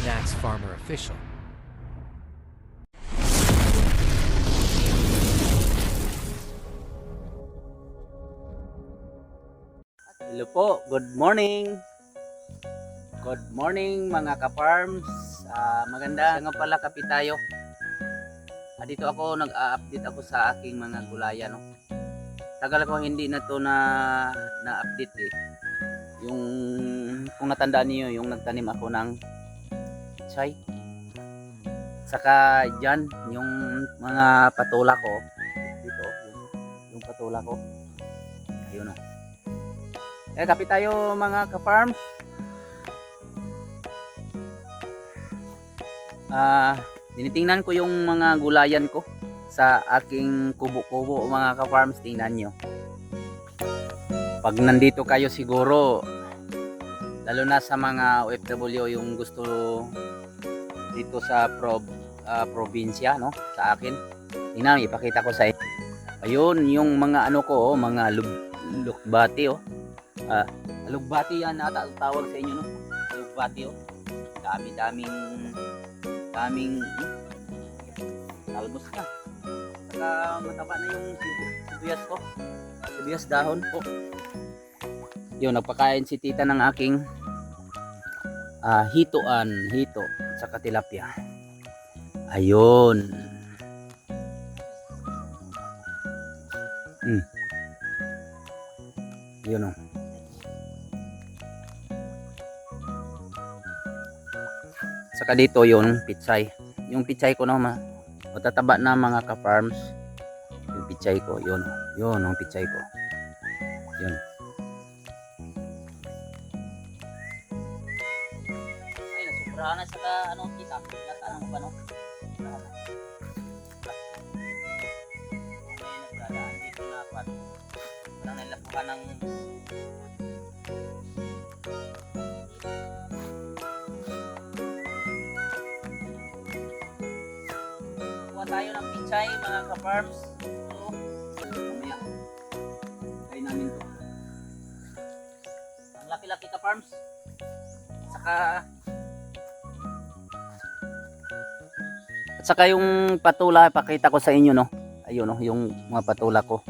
Nax Farmer Official. Hello po, good morning. Good morning mga ka-farms. Ah, maganda nga pala kapi tayo. Ah, dito ako nag-update ako sa aking mga gulayan. No? Tagal ko hindi na to na na-update eh. Yung kung natandaan niyo yung nagtanim ako ng chay. Saka dyan, yung mga patula ko. Dito, yung, yung patula ko. Ayun o. Eh, kapit tayo mga ka-farm. Ah, tinitingnan ko yung mga gulayan ko sa aking kubo-kubo mga ka-farms. Tingnan nyo. Pag nandito kayo siguro, lalo na sa mga OFW yung gusto dito sa prob, ah, probinsya, no? Sa akin. Tingnan, ipakita ko sa inyo. Ayun, yung mga ano ko, oh, mga lub, lukbati, oh. Ah, alugbati yan ata tawag sa inyo no. Alugbati oh. Dami daming daming hmm, talbos na. Saka mataba na yung sibu- sibuyas ko. Sibuyas dahon po. Yun, nagpakain si tita ng aking ah, hitoan, hito, saka tilapia. Ayun. Hmm. Yun oh. Saka dito yung pitsay. Yung pitsay ko na ma matataba na mga ka-farms. Yung pitsay ko, yun. oh. Yun ang pitsay ko. Yun. Ay, nasubrahan na saka ano kita. Lata ng ano. Na. May nagdadaan dito na pat. Parang nilapukan ng Kuha tayo ng pichay mga ka-farms. So, mamaya. Namin to. Ang laki-laki ka-farms. Saka At saka yung patula, pakita ko sa inyo, no? Ayun, no? Yung mga patula ko.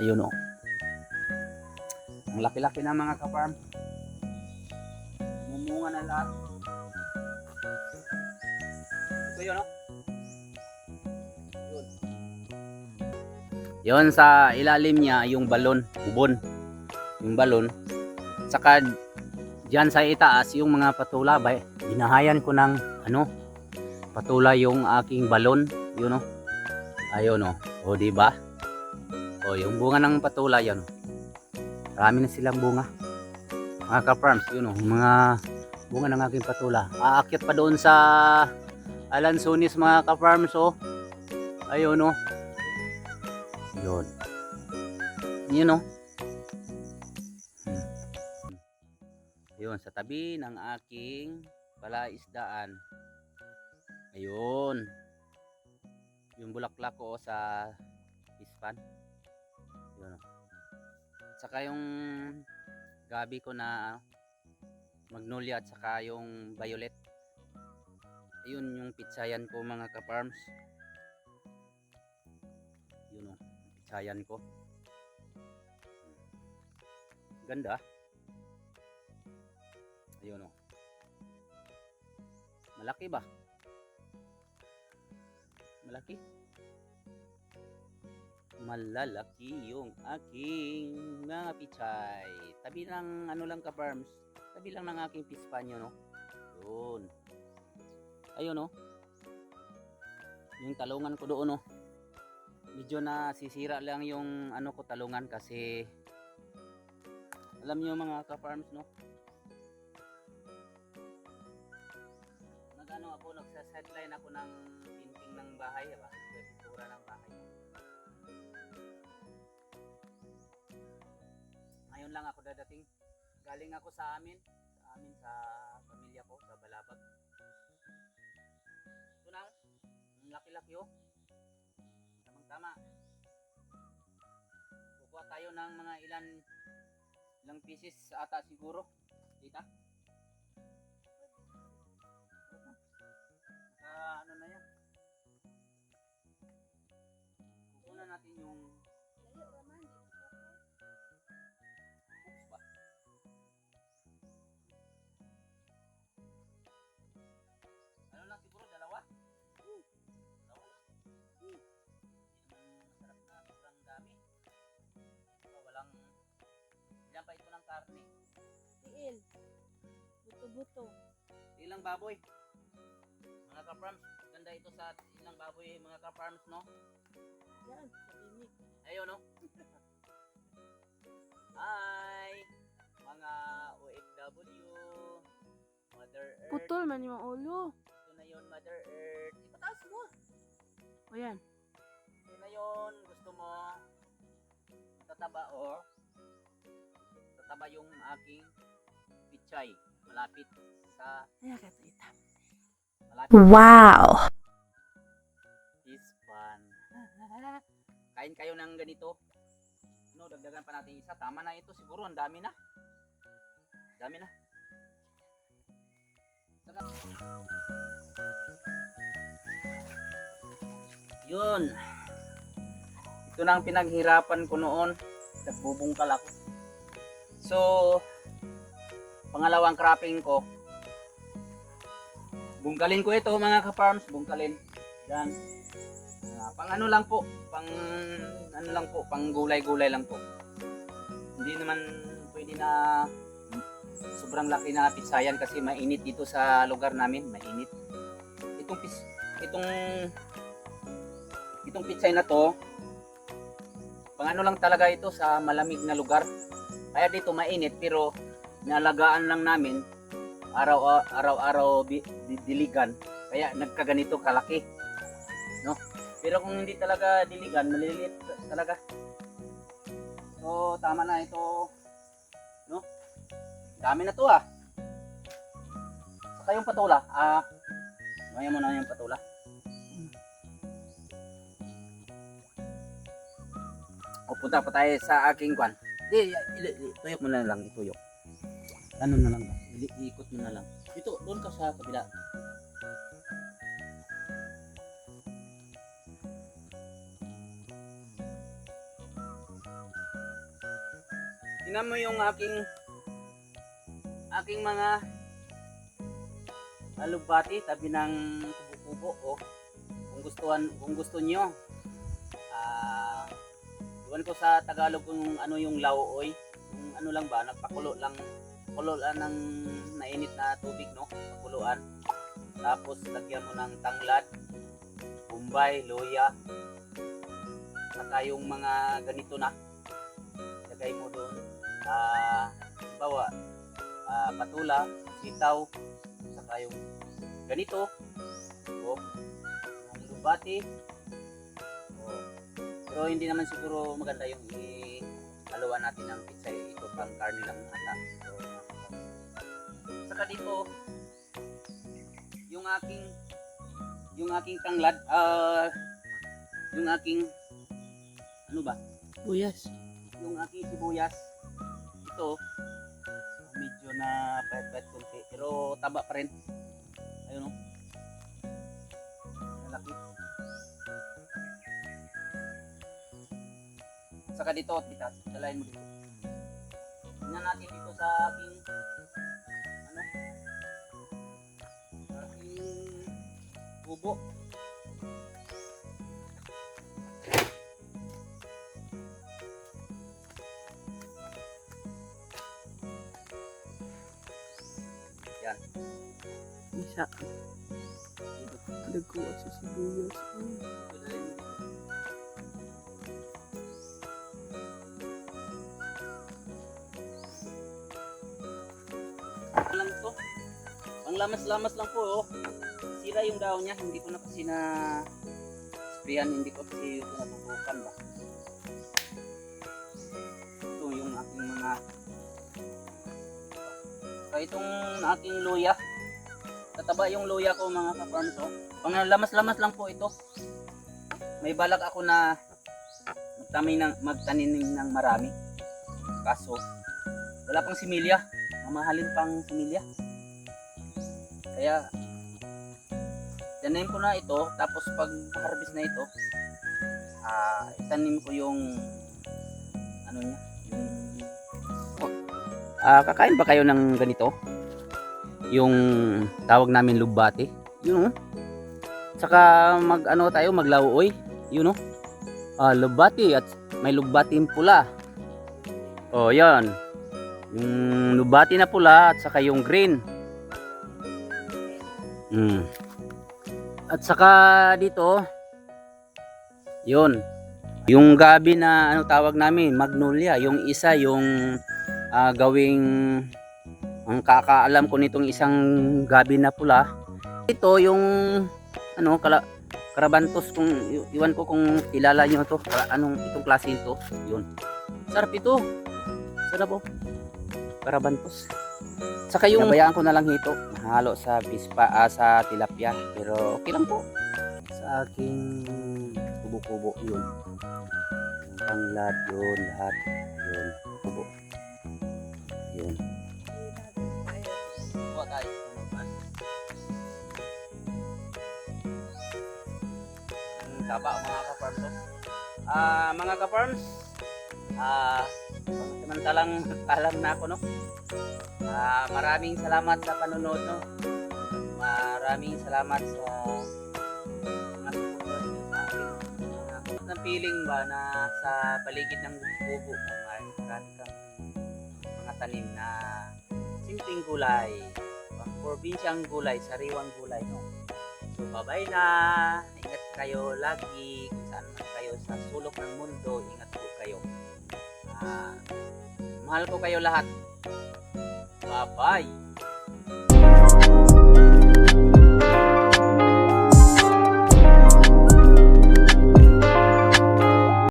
Ayun, no? Ang laki-laki na mga ka-farm. Mumunga na lahat. Ito yun, no? Yun. Yun sa ilalim niya, yung balon, ubon. Yung balon. Saka diyan sa itaas, yung mga patula, binahayan ko ng ano, patula yung aking balon. Yun, no? Ayun, no? O, di ba? O, yung bunga ng patula, yan. Marami na silang bunga. Mga ka-farms, yun, no? Mga bunga ng aking patula. Aakyat pa doon sa Alansonis mga ka-farms oh. Ayun oh. Yun. Yun oh. Hmm. Yun, sa tabi ng aking palaisdaan. Ayun. Yung bulaklak ko oh, sa ispan. Yun oh. Saka yung gabi ko na magnolia at saka yung violet ayun yung pitsayan ko mga ka-farms yun o pitsayan ko ganda ayun o malaki ba? Malaki? Malalaki yung aking mga pitsay tabi ng ano lang ka-farms tabi lang ng aking pispanyo no? Yun. Ayun oh yung talungan ko doon oh medyo na sisira lang yung ano ko talungan kasi alam niyo mga ka-farms no nagano ako ng pinting ng bahay ba? Pintura ng bahay. Ngayon lang ako dadating. Galing ako sa amin sa amin sa pamilya ko sa Balabag. Ito na ang laki-laki oh. Tamang tama kukuha tayo ng mga ilan ilang pieces ata siguro. Kita ano na yan. Kukunan natin yung Layo naman, hooks ba? Ano lang siguro, dalawa? Mm. Dalawa Hindi naman masarap na sobrang dami. So, walang, ilan pa ito ng karne? Tiil. Buto-buto. Ilang baboy? Mga ka-farms, ganda ito sa ilang baboy mga ka-farms, no? Yan, sa. Ayun, no? Hi! Mga OFW, Mother Earth. Putol man yung ulo. Ito na yun, Mother Earth. Ipataas mo. O yan. Ito na yun. Gusto mo tataba o tataba yung aking pichay. Malapit sa Ayan ka ito itam. malapit Wow. is fun. Kain kayo ng ganito. No, dagdagan pa natin isa. Tama na ito siguro. Ang dami na. Dami na. Yun. Ito na ang pinaghirapan ko noon. Nagbubungkal ako. So, pangalawang cropping ko. Bungkalin ko ito mga ka-farms. Bungkalin. Yan. Ah, pang ano lang po, pang ano lang po, pang gulay-gulay lang po. Hindi naman pwede na sobrang laki na pitsayan kasi mainit dito sa lugar namin, mainit. Itong pis, itong itong pitsay na to, pang ano lang talaga ito sa malamig na lugar. Kaya dito mainit pero naalagaan lang namin araw araw-araw bi- di- diligan. Kaya nagkaganito kalaki. Pero kung hindi talaga diligan, maliliit talaga. So, tama na ito. No? Dami na to ah. Saka yung patula. Ah, maya mo na yung patula. O punta pa tayo sa aking kwan. Di, tuyok mo na lang, ituyok. Ano na lang ba? Iikot mo na lang. Dito, doon ka sa kabila. Tingnan mo yung aking aking mga alubati tabi ng kubo-kubo oh. Kung gustuhan, kung gusto niyo. Ah, iwan ko sa Tagalog kung ano yung lauoy. Kung ano lang ba, nagpakulo lang kulo lang ng nainit na tubig no, pakuluan. Tapos lagyan mo ng tanglad, bombay, loya, saka yung mga ganito na. Lagay mo doon ah bawa ah, patula sitaw saka yung ganito. O yung lubati. O pero hindi naman siguro maganda yung i-haluan natin ng pizza ito pang karne lang ata saka dito. Yung aking yung aking tanglad ah yung aking ano ba? Buyas. yung aking sibuyas. Ito medyo na pahit-pahit konti pero taba pa rin. Ayun o malaki. Saka dito tita dalahin mo dito. Tingnan natin dito sa aking kubo Isa. Dagko sa sibuyas. Lang to. Ang lamas-lamas lang po oh. Sira yung daon niya, hindi ko na kasi na sprayan, hindi ko kasi ito natutukan ba. Ito yung aking mga so, itong aking luya. Tataba yung luya ko mga oh. Pang lamas-lamas lang po ito. May balak ako na magtanim ng, magtanim ng marami. Kaso, wala pang similya. Mamahalin pang similya. Kaya, tanim ko na ito. Tapos pag harvest na ito, ah, itanim ko yung ano niya, yung Ah, kakain ba kayo ng ganito? Yung tawag namin lubati. Yun oh. Saka mag ano tayo, maglauoy. Yun oh. Ah, lubati at may lubating pula. Oh, yan. Yung lubati na pula at saka yung green. Mm. At saka dito, yun, yung gabi na ano tawag namin, magnolia. Yung isa, yung ah, gawing, ang kakaalam ko nitong isang gabi na pula. Ito yung, ano, kala, karabantos kung, iwan ko kung kilala nyo to, kara- anong itong klase ito. Yun. Sarap ito. Sarap oh. Karabantos. Saka yung nabayaan ko na lang ito, nahalo sa bispa, ah, sa tilapia. Pero okay lang po. Sa aking kubo-kubo yun. Yung Tanglad yun, lahat. Yun, kubo. Yun. Tayo. Ang taba mga ka-farms. oh. Ah, mga ka-farms, ah, samantalang alam na ako no. Ah, maraming salamat sa panonood no. Maraming salamat sa mga supporters niyo sa akin. Uh, ang feeling ba na sa paligid ng bubo ay marami kang mga tanim na simpleng gulay, pang probinsyang gulay, sariwang gulay no. So bye na. Ingat kayo lagi kung saan man kayo sa sulok ng mundo, mahal ko kayo lahat. Bye-bye.